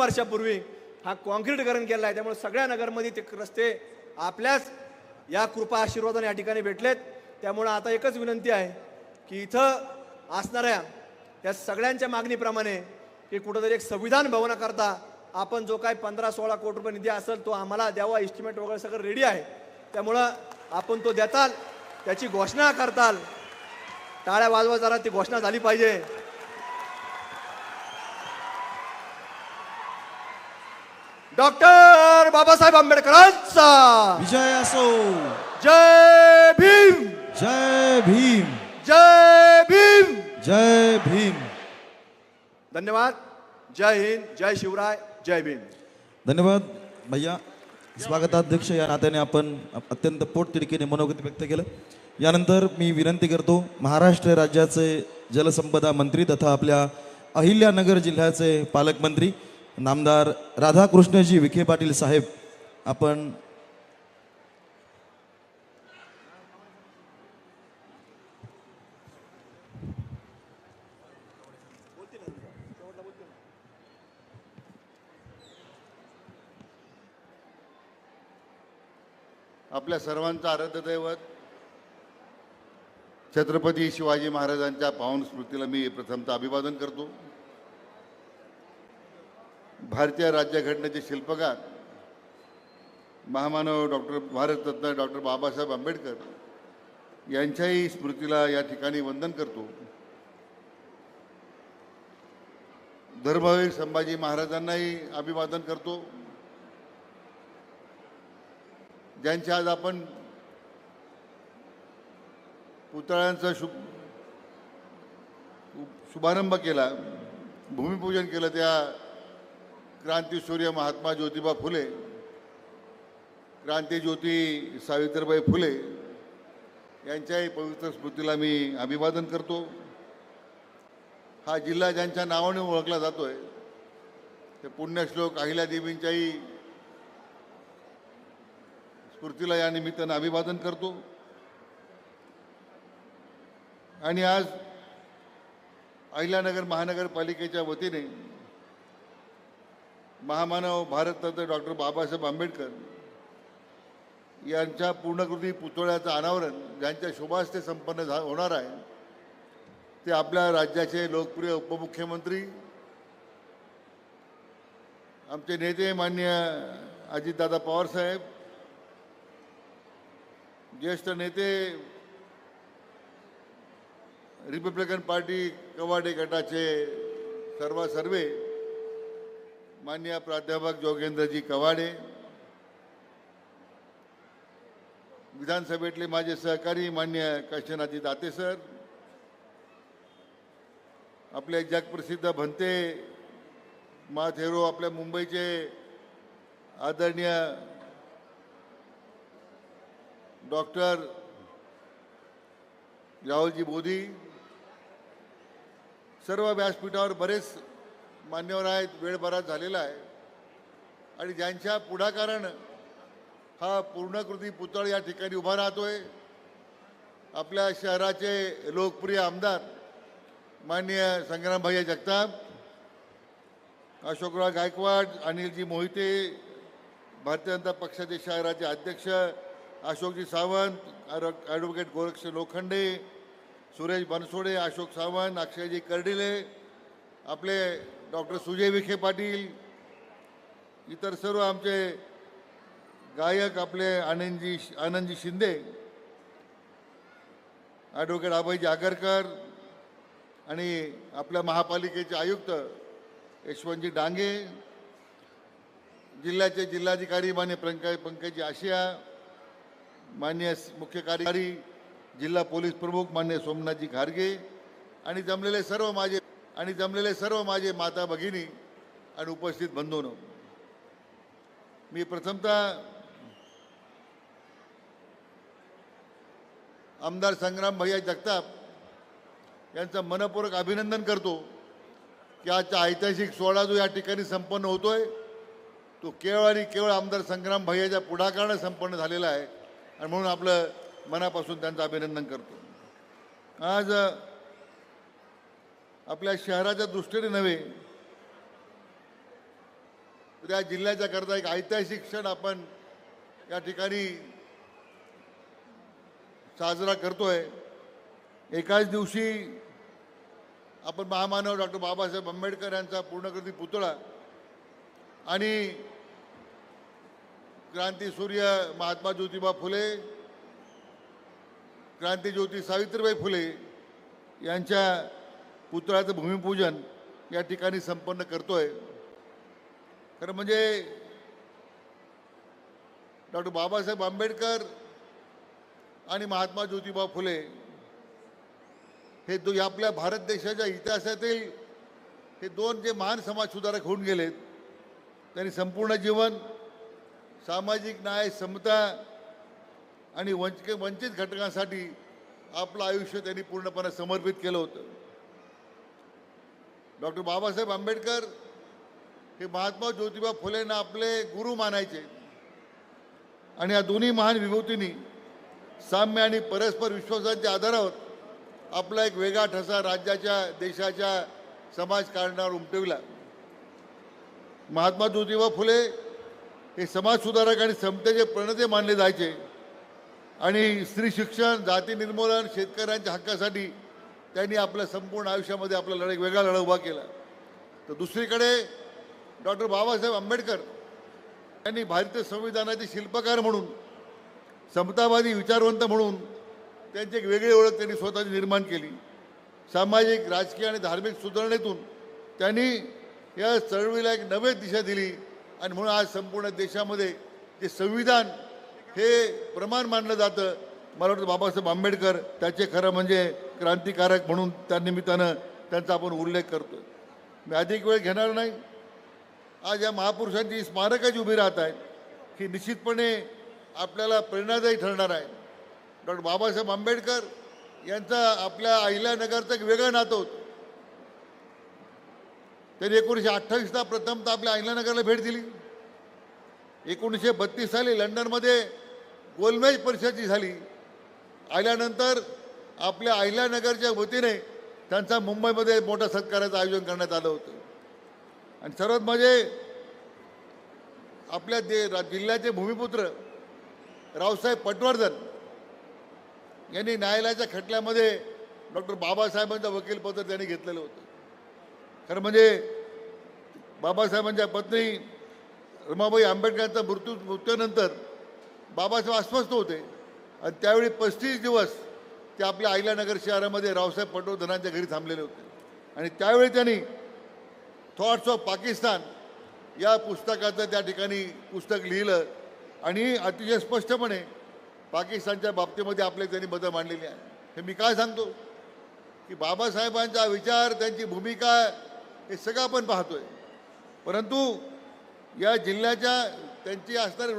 वर्षापूर्वी हा कॉन्क्रीटकरण केला आहे. त्यामुळे सगळ्या नगरमध्ये ते रस्ते आपल्याच या कृपा आशीर्वादाने या ठिकाणी भेटलेत. त्यामुळं आता एकच विनंती आहे की इथं असणाऱ्या या सगळ्यांच्या मागणीप्रमाणे की कुठंतरी एक संविधान भवनाकरता आपण जो काय पंधरा सोळा कोटी रुपये निधी असेल तो आम्हाला द्यावा इस्टिमेट वगैरे सगळं रेडी आहे. त्यामुळं आपण तो देताल त्याची घोषणा करताल. टाळ्या वाजवा जरा ती घोषणा झाली पाहिजे. डॉक्टर बाबासाहेब आंबेडकरांचा. विजय असो. जय भीम. जय भीम. जय भीम. जय भीम. धन्यवाद. जय हिंद जय शिवराय जय भीम. धन्यवाद. भैया स्वागताध्यक्ष या नात्याने आपण अत्यंत पोटतिडकीने मनोगत व्यक्त केलं. यानंतर मी विनंती करतो महाराष्ट्र राज्याचे जलसंपदा मंत्री तथा आपल्या अहिल्यानगर जिल्ह्याचे पालकमंत्री नामदार राधाकृष्णजी विखे पाटील साहेब आपण आपल्या सर्वांचं आराध्यदैवत छत्रपती शिवाजी महाराजांच्या पावन स्मृतीला मी प्रथमतः अभिवादन करतो. भारतीय राज्यघटनेचे शिल्पकार महामानव डॉक्टर भारतरत्न डॉक्टर बाबासाहेब आंबेडकर यांच्याही स्मृतीला या ठिकाणी वंदन करतो. धर्मवीर संभाजी महाराजांनाही अभिवादन करतो. ज्यांच्या आज आपण पुतळ्यांचा शुभ शुभारंभ केला भूमिपूजन केलं त्या क्रांतीसूर्य महात्मा ज्योतिबा फुले क्रांतीज्योती सावित्रीबाई फुले यांच्याही पवित्र स्मृतीला मी अभिवादन करतो. हा जिल्हा ज्यांच्या नावाने ओळखला जातो आहे ते पुण्यश्लोक अहिल्यादेवींच्याही स्फूर्तीला या निमित्तानं अभिवादन करतो. आणि आज अहिल्यानगर महानगरपालिकेच्या वतीने महामानव भारतरत्न डॉक्टर बाबासाहेब आंबेडकर यांच्या पूर्णकृती पुतळ्याचं अनावरण ज्यांच्या शुभास्ते संपन्न झा होणार आहे ते आपल्या राज्याचे लोकप्रिय उपमुख्यमंत्री आमचे नेते मान्य अजितदादा पवारसाहेब ज्येष्ठ नेते रिपब्लिकन पार्टी कवाडे गटाचे सर्व सर्वे मान्य प्राध्यापक जोगेंद्रजी कवाडे विधानसभेतले माझे सहकारी मान्य काशीनाथजी दाते सर आपले जगप्रसिद्ध भंते माथेरो आपल्या मुंबईचे आदरणीय डॉक्टर राहुलजी मोदी सर्व व्यासपीठावर बरेच मान्यवर आहेत वेळ बराच झालेला आहे. आणि ज्यांच्या पुढाकारानं हा पूर्णकृती पुतळ या ठिकाणी उभा राहतोय आपल्या शहराचे लोकप्रिय आमदार माननीय संग्रामभाई जगताप अशोकराव गायकवाड अनिलजी मोहिते भारतीय जनता पक्षाचे शहराचे अध्यक्ष अशोकजी सावंत ॲडव्होकेट गोरक्ष लोखंडे सुरेश बनसोडे अशोक सावंत अक्षयजी कर्डिले आपले डॉक्टर सुजय विखे पाटील इतर सर्व आमचे गायक आपले आनंदजी आनंदजी शिंदे ॲडव्होकेट अभयजी आगरकर आणि आपल्या महापालिकेचे आयुक्त यशवंतजी डांगे जिल्ह्याचे जिल्हाधिकारी मान्य पंकज पंकजी आशिया मान्य मुख्य कार्यकारी जिल्हा पोलीस प्रमुख मान्य सोमनाथजी खारगे आणि जमलेले सर्व माझे आणि जमलेले सर्व माझे माता भगिनी आणि उपस्थित बंधून मी प्रथमतः आमदार संग्राम भैया जगताप यांचं मनपूर्वक अभिनंदन करतो की आजचा ऐतिहासिक सोहळा जो या ठिकाणी संपन्न होतोय तो केवळ आणि केवळ आमदार संग्राम भैयाच्या पुढाकारानं संपन्न झालेला आहे. आणि म्हणून आपलं मनापासून त्यांचं अभिनंदन करतो. आज आपल्या शहराच्या दृष्टीने नव्हे तर या जिल्ह्याच्या करता एक ऐतिहासिक क्षण आपण या ठिकाणी साजरा करतोय. एकाच दिवशी आपण महामानव डॉक्टर बाबासाहेब आंबेडकर यांचा पूर्णकृती पुतळा आणि क्रांतीसूर्य महात्मा ज्योतिबा फुले क्रांतीज्योती सावित्रीबाई फुले यांच्या पुतळ्याचं भूमिपूजन या ठिकाणी संपन्न करतोय. खरं म्हणजे डॉक्टर बाबासाहेब आंबेडकर आणि महात्मा ज्योतिबा फुले हे दो आपल्या भारत देशाच्या इतिहासातील हे दोन जे महान समाजसुधारक होऊन गेलेत त्यांनी संपूर्ण जीवन सामाजिक न्याय समता आणि वंचित वंचित घटकांसाठी आपलं आयुष्य त्यांनी पूर्णपणे समर्पित केलं होतं. डॉक्टर बाबासाहेब आंबेडकर हे महात्मा ज्योतिबा फुलेंना आपले गुरु मानायचे. आणि या दोन्ही महान विभूतींनी साम्य आणि परस्पर विश्वासाच्या आधारावर आपला एक वेगळा ठसा राज्याच्या देशाच्या समाजकारणावर उमटविला. महात्मा ज्योतिबा फुले हे समाजसुधारक आणि समतेचे प्रणेते मानले जायचे. आणि स्त्री शिक्षण जाती निर्मूलन शेतकऱ्यांच्या हक्कासाठी त्यांनी आपल्या संपूर्ण आयुष्यामध्ये आपला लढा एक वेगळा लढा उभा केला. तर दुसरीकडे डॉक्टर बाबासाहेब आंबेडकर यांनी भारतीय संविधानाचे शिल्पकार म्हणून समतावादी विचारवंत म्हणून त्यांची एक वेगळी ओळख त्यांनी स्वतःची निर्माण केली. सामाजिक राजकीय आणि धार्मिक सुधारणेतून त्यांनी या चळवळीला एक नवी दिशा दिली आणि म्हणून आज संपूर्ण देशामध्ये जे संविधान हे प्रमाण मानलं जातं मला वाटतं बाबासाहेब आंबेडकर त्याचे खरं म्हणजे क्रांतिकारक म्हणून त्या निमित्तानं त्यांचा आपण उल्लेख करतो मी अधिक वेळ घेणार नाही. आज या महापुरुषांची स्मारकच उभी राहत आहेत ही निश्चितपणे आपल्याला प्रेरणादायी ठरणार आहे. डॉक्टर बाबासाहेब आंबेडकर यांचा आपल्या अहिल्यानगरचं एक वेगळं नातं होतं. त्यांनी एकोणीसशे अठ्ठावीसला प्रथमतः आपल्या अहिल्यानगरला भेट दिली. एकोणीसशे बत्तीस साली लंडनमध्ये गोलमेज परिषद जी झाली आल्यानंतर आपल्या अहिल्यानगरच्या वतीने त्यांचा मुंबईमध्ये मोठ्या सत्काराचं आयोजन करण्यात आलं होतं. आणि सर्वात म्हणजे आपल्या दे जिल्ह्याचे भूमिपुत्र रावसाहेब पटवर्धन यांनी न्यायालयाच्या खटल्यामध्ये डॉक्टर बाबासाहेबांचं वकीलपत्र त्यांनी घेतलेलं होतं. खरं म्हणजे बाबासाहेबांच्या पत्नी रमाबाई आंबेडकरांचा मृत्यू मृत्यूनंतर बाबासाहेब अस्वस्थ होते. आणि त्यावेळी पस्तीस दिवस ते आपल्या अहिल्यानगर शहरामध्ये रावसाहेब पटवर्धनांच्या घरी थांबलेले होते. आणि त्यावेळी त्यांनी थॉट्स ऑफ पाकिस्तान या पुस्तकाचं त्या ठिकाणी पुस्तक लिहिलं. आणि अतिशय स्पष्टपणे पाकिस्तानच्या बाबतीमध्ये आपले त्यांनी मतं मांडलेली आहे हे मी काय सांगतो? की बाबासाहेबांचा विचार त्यांची भूमिका हे सगळं आपण पाहतोय. परंतु या जिल्ह्याच्या त्यांची असणारी